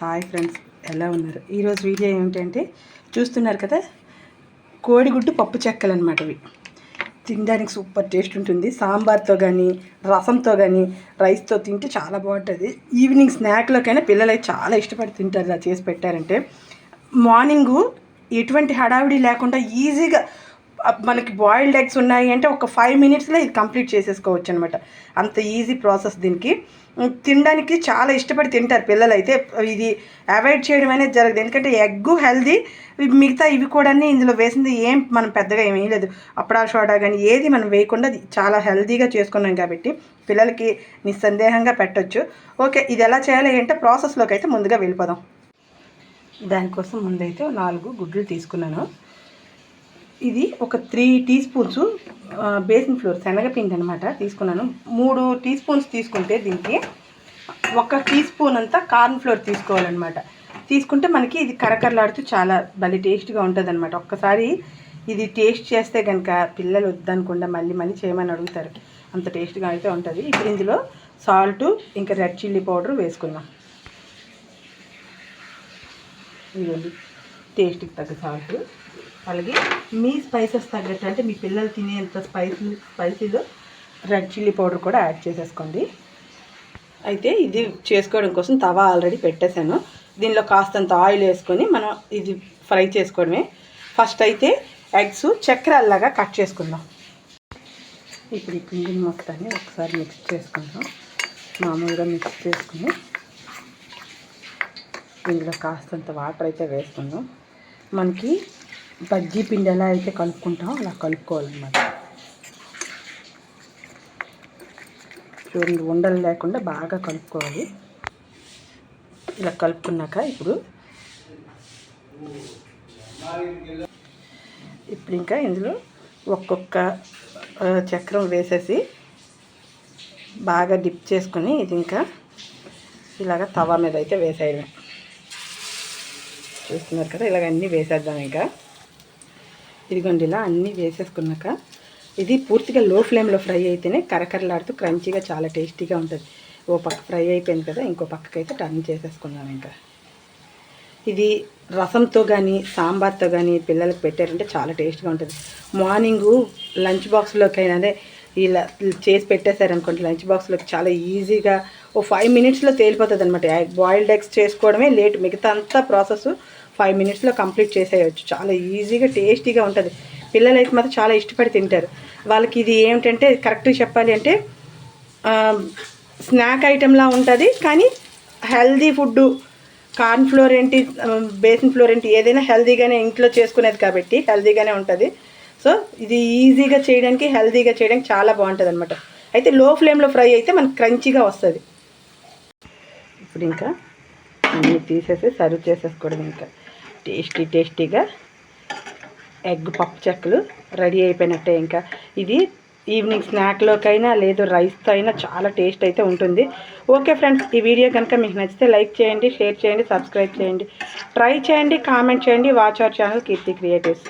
Hi friends ఎలా ఉన్నారు? ఈరోజు వీడియో ఏమిటంటే చూస్తున్నారు కదా కోడిగుడ్డు పప్పు చెక్కలు అనమాట ఇవి. తినడానికి సూపర్ టేస్ట్ ఉంటుంది. సాంబార్తో కానీ రసంతో కానీ రైస్తో తింటే చాలా బాగుంటుంది. ఈవినింగ్ స్నాక్లోకైనా పిల్లలు చాలా ఇష్టపడి తింటారు ఇలా చేసి పెట్టారంటే. మార్నింగు ఎటువంటి హడావిడి లేకుండా ఈజీగా మనకి బాయిల్డ్ ఎగ్స్ ఉన్నాయి అంటే ఒక ఫైవ్ మినిట్స్లో ఇది కంప్లీట్ చేసేసుకోవచ్చు అనమాట అంత ఈజీ ప్రాసెస్ దీనికి. తినడానికి చాలా ఇష్టపడి తింటారు పిల్లలు అయితే ఇది అవాయిడ్ చేయడం అనేది జరగదు. ఎందుకంటే ఎగ్ హెల్దీ మిగతా ఇవి కూడా ఇందులో వేసింది ఏం మనం పెద్దగా ఏమీ లేదు. అప్పుడా సోడా కానీ ఏది మనం వేయకుండా అది చాలా హెల్దీగా చేసుకున్నాం కాబట్టి పిల్లలకి నిస్సందేహంగా పెట్టొచ్చు. ఓకే ఇది ఎలా చేయాలి అంటే ప్రాసెస్లోకి అయితే ముందుగా వెళ్ళిపోదాం. దానికోసం ముందైతే నాలుగు గుడ్లు తీసుకున్నాను. ఇది ఒక three teaspoons basin flour శనగపిండి అనమాట తీసుకున్నాను. మూడు టీ స్పూన్స్ తీసుకుంటే దీనికి ఒక టీ స్పూన్ అంతా కార్న్ ఫ్లోర్ తీసుకోవాలన్నమాట. తీసుకుంటే మనకి ఇది కరకరలాడుతూ చాలా భలే టేస్ట్గా ఉంటుంది అనమాట ఒక్కసారి ఇది టేస్ట్ చేస్తే కనుక పిల్లలు వద్దనకుండా మళ్ళీ మళ్ళీ చేయమని అడుగుతారు. అంత టేస్ట్గా అయితే ఉంటుంది. ఇప్పుడు ఇందులో సాల్ట్ ఇంకా రెడ్ చిల్లీ పౌడర్ వేసుకుందాం. ఇదిగోండి టేస్ట్కి తగ్గ సాల్ట్. అలాగే మీ స్పైసెస్ తగ్గట్టు అంటే మీ పిల్లలు తినేంత స్పైసీ స్పైసీలో రెడ్ చిల్లీ పౌడర్ కూడా యాడ్ చేసేసుకోండి. అయితే ఇది చేసుకోవడం కోసం తవా ఆల్రెడీ పెట్టేశాను. దీనిలో కాస్తంత ఆయిల్ వేసుకొని మనం ఇది ఫ్రై చేసుకోవడమే. ఫస్ట్ అయితే ఎగ్స్ చక్రాల్లాగా కట్ చేసుకుందాం. ఇప్పుడు ఈ పిండిని మొత్తాన్ని ఒకసారి మిక్స్ చేసుకుందాం. మామూలుగా మిక్స్ చేసుకుని ఇందులో కాస్తంత వాటర్ అయితే వేసుకుందాం. మనకి బజ్జీ పిండి ఎలా అయితే కలుపుకుంటామో అలా కలుపుకోవాలన్నమాట చూడండి ఉండలు లేకుండా బాగా కలుపుకోవాలి. ఇలా కలుపుకున్నాక ఇప్పుడు ఇప్పుడు ఇంకా ఇందులో ఒక్కొక్క చక్రం వేసేసి బాగా డిప్ చేసుకొని ఇది ఇంకా ఇలాగ తవా మీద అయితే వేసేయడం చూస్తున్నారు కదా ఇలాగ అన్నీ వేసేద్దాం ఇంకా. ఇదిగోండి ఇలా అన్నీ వేసేసుకున్నాక ఇది పూర్తిగా లో ఫ్లేమ్లో ఫ్రై అయితేనే కరకరలాడుతూ క్రంచీగా చాలా టేస్టీగా ఉంటుంది. ఓ పక్క ఫ్రై అయిపోయింది కదా ఇంకో పక్కకైతే టర్న్ చేసేసుకున్నాం ఇంకా. ఇది రసంతో కానీ సాంబార్తో కానీ పిల్లలకు పెట్టారంటే చాలా టేస్ట్గా ఉంటుంది. మార్నింగు లంచ్ బాక్స్లోకైనా అదే ఇలా చేసి పెట్టేశారనుకోండి లంచ్ బాక్స్లోకి చాలా ఈజీగా ఓ ఫైవ్ మినిట్స్లో తేలిపోతుంది అనమాట బాయిల్డ్ ఎగ్స్ చేసుకోవడమే లేట్ మిగతా అంతా ప్రాసెస్ ఫైవ్ మినిట్స్లో కంప్లీట్ చేసేయచ్చు. చాలా ఈజీగా టేస్టీగా ఉంటుంది. పిల్లలు అయితే మాత్రం చాలా ఇష్టపడి తింటారు. వాళ్ళకి ఇది ఏమిటంటే కరెక్ట్గా చెప్పాలి అంటే స్నాక్ ఐటెంలా ఉంటుంది కానీ హెల్దీ ఫుడ్ కార్న్ ఫ్లోర్ ఏంటి బేసిన్ ఫ్లోర్ ఏంటి ఏదైనా హెల్దీగానే ఇంట్లో చేసుకునేది కాబట్టి హెల్దీగానే ఉంటుంది. సో ఇది ఈజీగా చేయడానికి హెల్దీగా చేయడానికి చాలా బాగుంటుంది అనమాట అయితే లో ఫ్లేమ్లో ఫ్రై అయితే మనకి క్రంచీగా వస్తుంది. ఇప్పుడు ఇంకా తీసేసి సర్వ్ చేసేసుకోవడం ఇంకా. టేస్టీ టేస్టీగా ఎగ్ పప్పు చెక్కలు రెడీ అయిపోయినట్టే ఇంకా. ఇది ఈవినింగ్ స్నాక్లోకైనా లేదు రైస్తో అయినా చాలా టేస్ట్ అయితే ఉంటుంది. ఓకే ఫ్రెండ్స్ ఈ వీడియో కనుక మీకు నచ్చితే లైక్ చేయండి షేర్ చేయండి సబ్స్క్రైబ్ చేయండి. ట్రై చేయండి కామెంట్ చేయండి. Watch our channel Keerthi creatives.